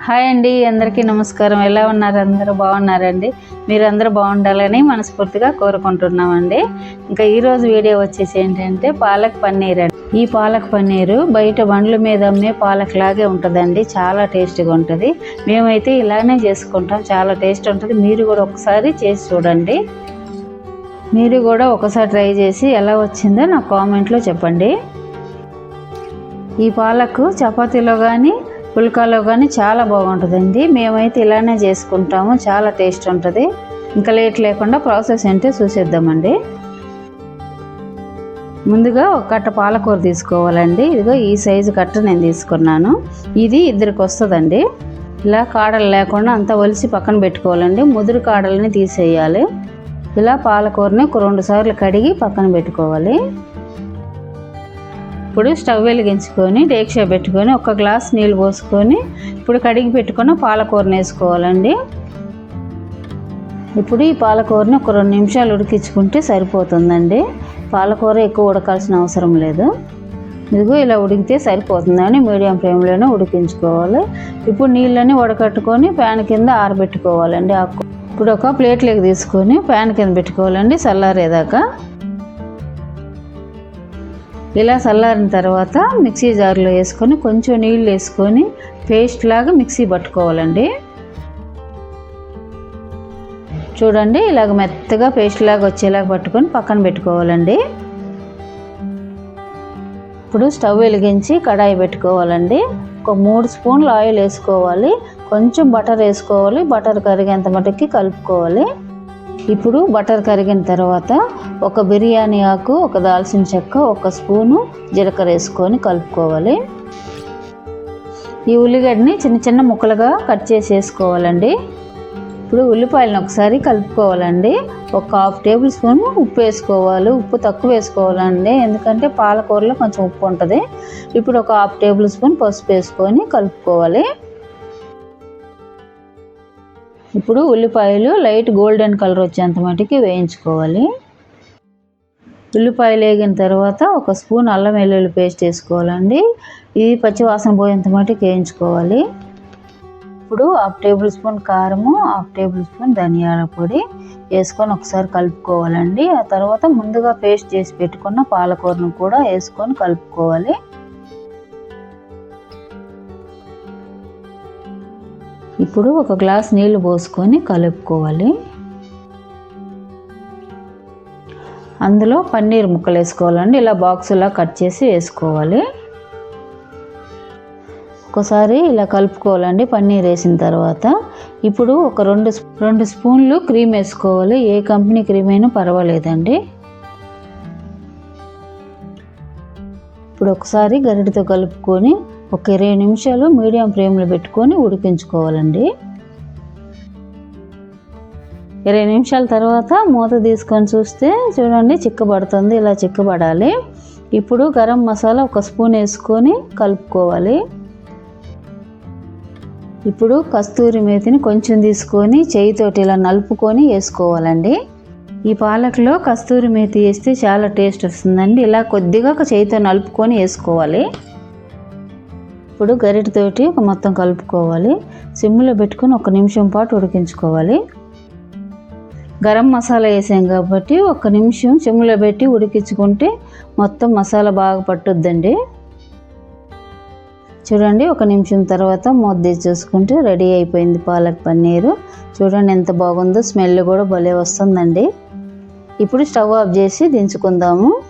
Hi అండి అందరికీ నమస్కారం. ఎలా ఉన్నారు? అందరూ బాగున్నారండి? మీరందరూ బాగుండాలని మనస్ఫూర్తిగా కోరుకుంటున్నామండి. ఇంకా ఈరోజు వీడియో వచ్చేసి ఏంటంటే పాలక్ పన్నీర్ అండి. ఈ పాలక్ పన్నీరు బయట బండ్ల మీద అమ్మే పాలక్ లాగే ఉంటుందండి. చాలా టేస్ట్గా ఉంటుంది. మేమైతే ఇలానే చేసుకుంటాం. చాలా టేస్ట్ ఉంటుంది. మీరు కూడా ఒకసారి చేసి చూడండి. మీరు కూడా ఒకసారి ట్రై చేసి ఎలా వచ్చిందో నాకు కామెంట్లో చెప్పండి. ఈ పాలకు చపాతీలో కానీ పుల్కాలో కానీ చాలా బాగుంటుందండి. మేమైతే ఇలానే చేసుకుంటాము. చాలా టేస్ట్ ఉంటుంది. ఇంకా లేట్ లేకుండా ప్రాసెస్ ఏంటో చూసేద్దామండి. ముందుగా ఒక కట్ట పాలకూర తీసుకోవాలండి. ఇదిగో ఈ సైజు కట్ట నేను తీసుకున్నాను. ఇది ఇద్దరికి వస్తుందండి ఇలా కాడలు లేకుండా అంతా ఒలిసి పక్కన పెట్టుకోవాలండి. ముదురు కాడలని తీసేయాలి. ఇలా పాలకూరని ఒక రెండు సార్లు కడిగి పక్కన పెట్టుకోవాలి. ఇప్పుడు స్టవ్ వెలిగించుకొని డేక్షా పెట్టుకొని ఒక గ్లాస్ నీళ్ళు పోసుకొని ఇప్పుడు కడిగి పెట్టుకున్న పాలకూరని వేసుకోవాలండి. ఇప్పుడు ఈ పాలకూరని ఒక రెండు నిమిషాలు ఉడికించుకుంటే సరిపోతుందండి. పాలకూర ఎక్కువ ఉడకాల్సిన అవసరం లేదు. ఇదిగో ఇలా ఉడికితే సరిపోతుందని మీడియం ఫ్లేమ్లోనే ఉడికించుకోవాలి. ఇప్పుడు నీళ్ళని ఉడకట్టుకొని ప్యాన్ కింద ఆరబెట్టుకోవాలండి. ఆ ఇప్పుడు ఒక ప్లేట్లోకి తీసుకొని ప్యాన్ కింద పెట్టుకోవాలండి. చల్లారేదాకా ఇలా చల్లారిన తర్వాత మిక్సీ జార్లో వేసుకొని కొంచెం నీళ్ళు వేసుకొని పేస్ట్ లాగా మిక్సీ పట్టుకోవాలండి. చూడండి ఇలాగ మెత్తగా పేస్ట్ లాగా వచ్చేలాగా పట్టుకొని పక్కన పెట్టుకోవాలండి. ఇప్పుడు స్టవ్ వెలిగించి కడాయి పెట్టుకోవాలండి. ఒక మూడు స్పూన్లు ఆయిల్ వేసుకోవాలి. కొంచెం బటర్ వేసుకోవాలి. బటర్ కరిగేంత మటుకి కలుపుకోవాలి. ఇప్పుడు బటర్ కరిగిన తర్వాత ఒక బిర్యానీ ఆకు ఒక దాల్చిన చెక్క ఒక స్పూను జీలకర్ర వేసుకొని కలుపుకోవాలి. ఈ ఉల్లిగడ్డని చిన్న చిన్న ముక్కలుగా కట్ చేసి వేసుకోవాలండి. ఇప్పుడు ఉల్లిపాయలను ఒకసారి కలుపుకోవాలండి. ఒక హాఫ్ టేబుల్ స్పూన్ ఉప్పు వేసుకోవాలి. ఉప్పు తక్కువ వేసుకోవాలండి. ఎందుకంటే పాలకూరలో కొంచెం ఉప్పు ఉంటుంది. ఇప్పుడు ఒక హాఫ్ టేబుల్ స్పూన్ పసుపు వేసుకొని కలుపుకోవాలి. ఇప్పుడు ఉల్లిపాయలు లైట్ గోల్డెన్ కలర్ వచ్చేంత మటుకి వేయించుకోవాలి. ఉల్లిపాయలు వేగిన తర్వాత ఒక స్పూన్ అల్లం వెల్లుల్లి పేస్ట్ వేసుకోవాలండి. ఇది పచ్చివాసన పోయేంత మటుకు వేయించుకోవాలి. ఇప్పుడు హాఫ్ టేబుల్ స్పూన్ కారము హాఫ్ టేబుల్ స్పూన్ ధనియాల పొడి వేసుకొని ఒకసారి కలుపుకోవాలండి. ఆ తర్వాత ముందుగా పేస్ట్ చేసి పెట్టుకున్న పాలకూరను కూడా వేసుకొని కలుపుకోవాలి. ఇప్పుడు ఒక గ్లాస్ నీళ్ళు పోసుకొని కలుపుకోవాలి. అందులో పన్నీర్ ముక్కలు వేసుకోవాలండి ఇలా బాక్సులా కట్ చేసి వేసుకోవాలి. ఒకసారి ఇలా కలుపుకోవాలండి పన్నీర్ వేసిన తర్వాత. ఇప్పుడు ఒక రెండు రెండు స్పూన్లు క్రీమ్ వేసుకోవాలి. ఏ కంపెనీ క్రీమ్ అయినా పర్వాలేదండి. ఇప్పుడు ఒకసారి గరిటతో కలుపుకొని ఒక ఇరవై నిమిషాలు మీడియం ఫ్లేమ్లో పెట్టుకొని ఉడికించుకోవాలండి. ఇరవై నిమిషాల తర్వాత మూత తీసుకొని చూస్తే చూడండి చిక్కబడుతుంది ఇలా చిక్కబడాలి. ఇప్పుడు గరం మసాలా ఒక స్పూన్ వేసుకొని కలుపుకోవాలి. ఇప్పుడు కస్తూరి మేతిని కొంచెం తీసుకొని చేయితోటి ఇలా నలుపుకొని వేసుకోవాలండి. ఈ పాలకులో కస్తూరి మేతి వేస్తే చాలా టేస్ట్ వస్తుందండి. ఇలా కొద్దిగా ఒక చేయితో నలుపుకొని వేసుకోవాలి. ఇప్పుడు గరిటతోటి ఒక మొత్తం కలుపుకోవాలి. సిమ్లో పెట్టుకొని ఒక నిమిషం పాటు ఉడికించుకోవాలి. గరం మసాలా వేసాం కాబట్టి ఒక నిమిషం సిమ్లో పెట్టి ఉడికించుకుంటే మొత్తం మసాలా బాగా పట్టుద్దండి. చూడండి ఒక నిమిషం తర్వాత మూత తీసి చూసుకుంటే రెడీ అయిపోయింది పాలక్ పన్నీరు. చూడండి ఎంత బాగుందో స్మెల్ కూడా భలే వస్తుందండి. ఇప్పుడు స్టవ్ ఆఫ్ చేసి దించుకుందాము.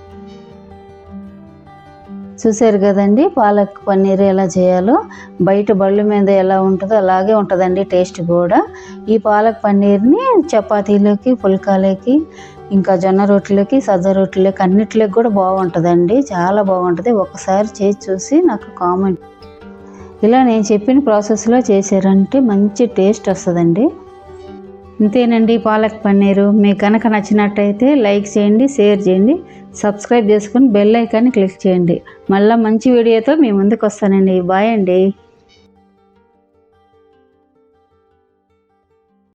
చూసారు కదండి పాలక్ పన్నీర్ ఎలా చేయాలో. బయట బళ్ళు మీద ఎలా ఉంటుందో అలాగే ఉంటుందండి టేస్ట్ కూడా. ఈ పాలక్ పన్నీర్ని చపాతీలోకి పుల్కాలకి ఇంకా జొన్న రొట్టెలకి సజ్జ రొట్టెలకి అన్నిట్లకి కూడా బాగుంటుందండి. చాలా బాగుంటుంది. ఒకసారి చేసి చూసి నాకు కామెంట్. ఇలా నేను చెప్పిన ప్రాసెస్లో చేశారంటే మంచి టేస్ట్ వస్తుందండి. ఇంతేనండి పాలక్ పన్నీరు. మీకు కనుక నచ్చినట్టయితే లైక్ చేయండి షేర్ చేయండి. సబ్స్క్రైబ్ చేసుకొని బెల్ ఐకాన్ని క్లిక్ చేయండి. మళ్ళీ మంచి వీడియోతో మీ ముందుకు వస్తానండి. బాయ్ అండి.